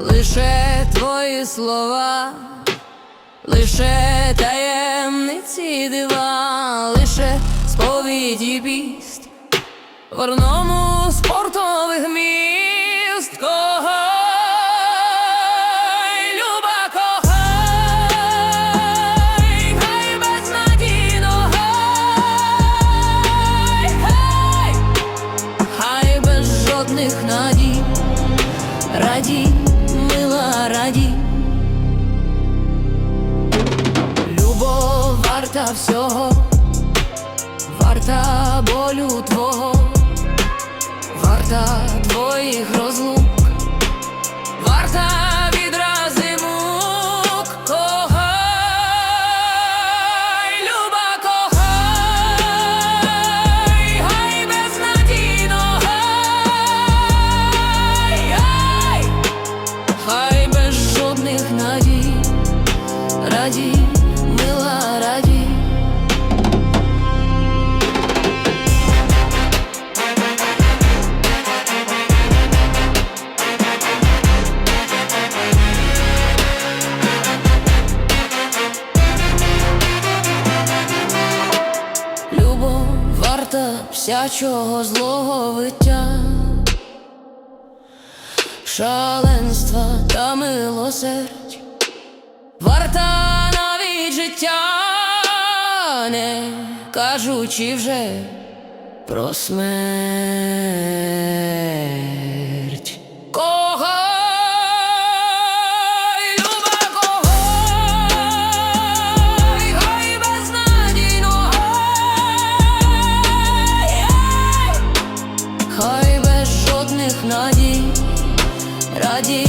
лише твої слова, лише таємниці дива, лише сповіді піст в одному спортових міст. Раді. Любов варта всього, варта болю твого, варта твоїх розлук, раді, мила. Любов варта всячого злого виття, шаленства та милосердь, варта навіть життя, не кажучи вже про смерть. Жодних надій, раді,